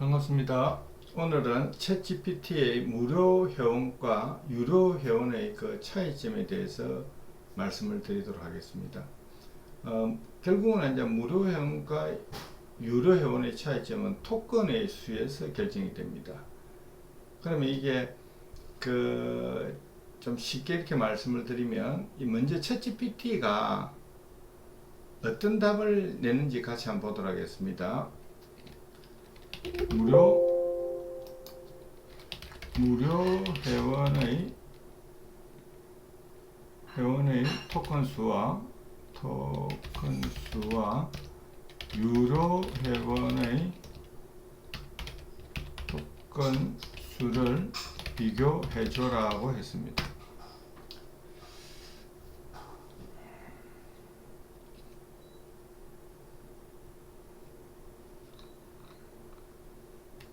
반갑습니다. 오늘은 챗GPT의 무료 회원과 유료 회원의 그 차이점에 대해서 말씀을 드리도록 하겠습니다. 어, 결국은 이제 무료 회원과 유료 회원의 차이점은 토큰의 수에서 결정이 됩니다. 그러면 이게 그 좀 쉽게 이렇게 말씀을 드리면 이 먼저 챗GPT가 어떤 답을 내는지 같이 한번 보도록 하겠습니다. 무료 무료 회원의 회원의 토큰 수와 토큰 수와 유료 회원의 토큰 수를 비교해 줘라고 했습니다.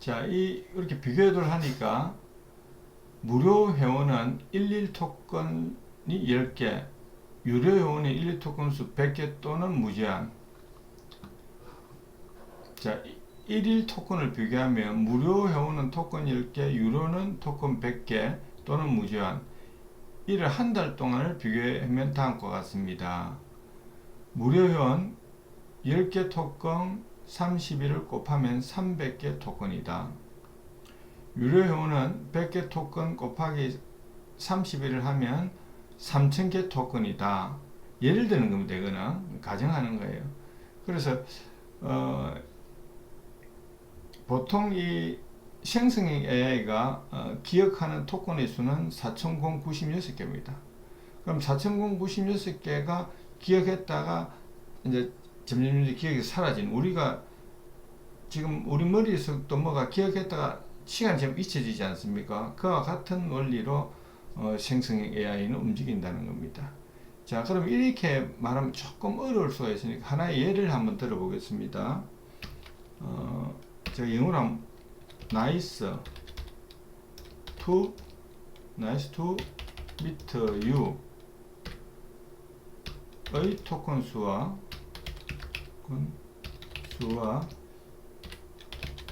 자, 이 이렇게 비교를 하니까 무료 회원은 11 토큰이 10개, 유료 회원의 11 토큰 수 100개 또는 무제한. 자, 1일 토큰을 비교하면 무료 회원은 토큰 10개, 유료는 토큰 100개 또는 무제한. 이를 한 달 동안을 비교하면 다음과 같습니다. 무료 회원 10개 토큰 31을 곱하면 300개 토큰이다. 유료 회원은 100개 토큰 곱하기 31을 하면 3000개 토큰이다. 예를 드는 겁니다. 이거는 가정하는 거예요. 그래서 어, 보통 이 생성형 AI가 어, 기억하는 토큰의 수는 4096개입니다. 그럼 4096개가 기억했다가 이제 점점 기억이 사라진 우리가 지금 우리 머리에서도 뭐가 기억했다가 시간이 좀 잊혀지지 않습니까? 그와 같은 원리로 어, 생성형 AI는 움직인다는 겁니다. 자, 그럼 이렇게 말하면 조금 어려울 수가 있으니까 하나의 예를 한번 들어보겠습니다. 어, 제가 영어로 하면 nice to nice to meet you 의 토큰 수와 토큰 수와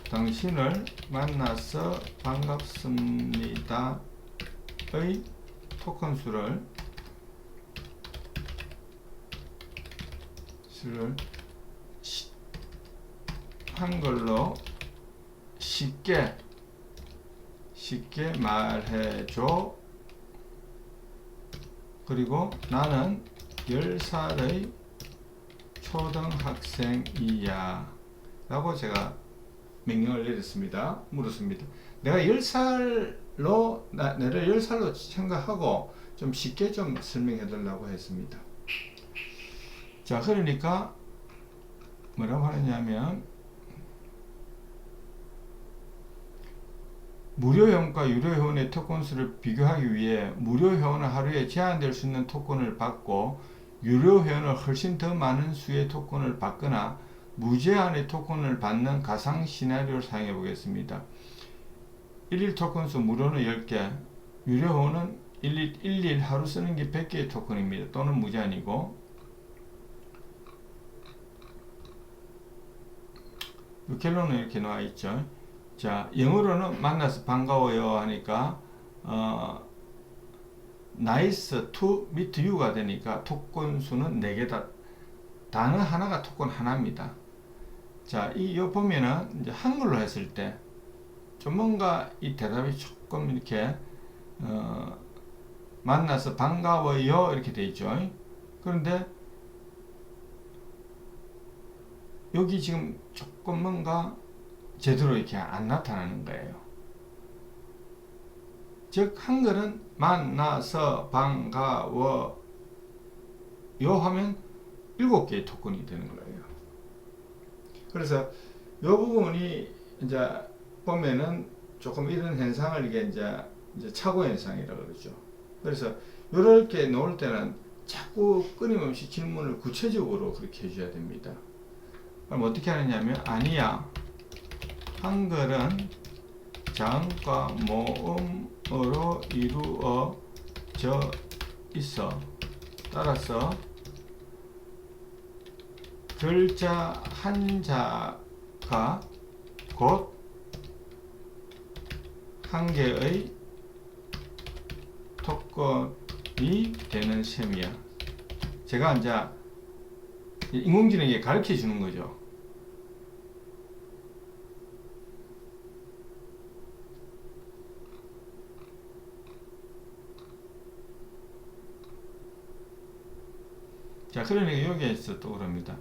당신을 만나서 반갑습니다. 의 토큰 수를 수를 시- 한글로 쉽게 쉽게 말해줘. 그리고 나는 10살의 초등학생이야. 라고 제가 명령을 내렸습니다. 물었습니다. 내가 10살로, 나, 나를 10살로 생각하고 좀 쉽게 좀 설명해 달라고 했습니다. 자, 그러니까 뭐라고 하느냐면, 무료 회원과 유료 회원의 토큰 수를 비교하기 위해 무료 회원은 하루에 제한될 수 있는 토큰을 받고 유료 회원은 훨씬 더 많은 수의 토큰을 받거나 무제한의 토큰을 받는 가상 시나리오를 사용해 보겠습니다. 1일 토큰 수 무료는 10개, 유료 회원은 1일, 1일 하루 쓰는 게 100개의 토큰입니다. 또는 무제한이고 이 결론은 이렇게 나와 있죠. 자, 영어로는 만나서 반가워요 하니까 어, nice to meet you가 되니까 토큰 수는 4개다. 단어 하나가 토큰 하나입니다. 자, 이, 요 보면은 이제 한글로 했을 때 좀 뭔가 이 대답이 조금 이렇게 어, 만나서 반가워요 이렇게 돼 있죠. 그런데 여기 지금 조금 뭔가 제대로 이렇게 안 나타나는 거예요. 즉 한글은 만나서 반가워 요 하면 일곱 개의 토큰이 되는 거예요. 그래서 요 부분이 이제 보면은 조금 이런 현상을 이게 이제 이제 차고 현상이라고 그러죠. 그래서 이렇게 놓을 때는 자꾸 끊임없이 질문을 구체적으로 그렇게 해줘야 됩니다. 그럼 어떻게 하느냐면 아니야. 한글은 자음과 모음으로 이루어져 있어. 따라서 글자 한자가 곧 한 개의 토건이 되는 셈이야. 제가 이제 인공지능에 가르쳐 주는 거죠. 자, 그러니까 여기에서 또 그럽니다.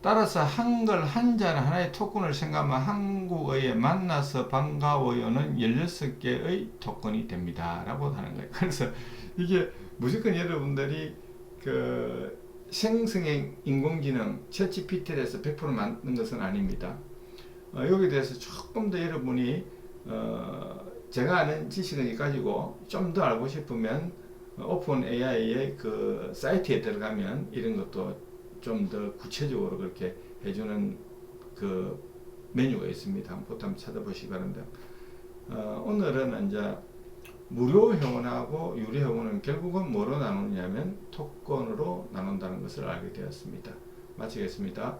따라서 한글 한자는 하나의 토큰을 생각하면 한국어에 만나서 반가워요는 16개의 토큰이 됩니다. 라고 하는 거예요. 그래서 이게 무조건 여러분들이 그 생성형 인공지능 챗GPT에서 100% 만든 것은 아닙니다. 어, 여기에 대해서 조금 더 여러분이 어, 제가 아는 지식을 가지고 좀 더 알고 싶으면 오픈 AI의 그 사이트에 들어가면 이런 것도 좀 더 구체적으로 그렇게 해주는 그 메뉴가 있습니다. 한번 보통 찾아보시기 바랍니다. 어, 오늘은 이제 무료 회원하고 유료 회원은 결국은 뭐로 나누냐면 토건으로 나눈다는 것을 알게 되었습니다. 마치겠습니다.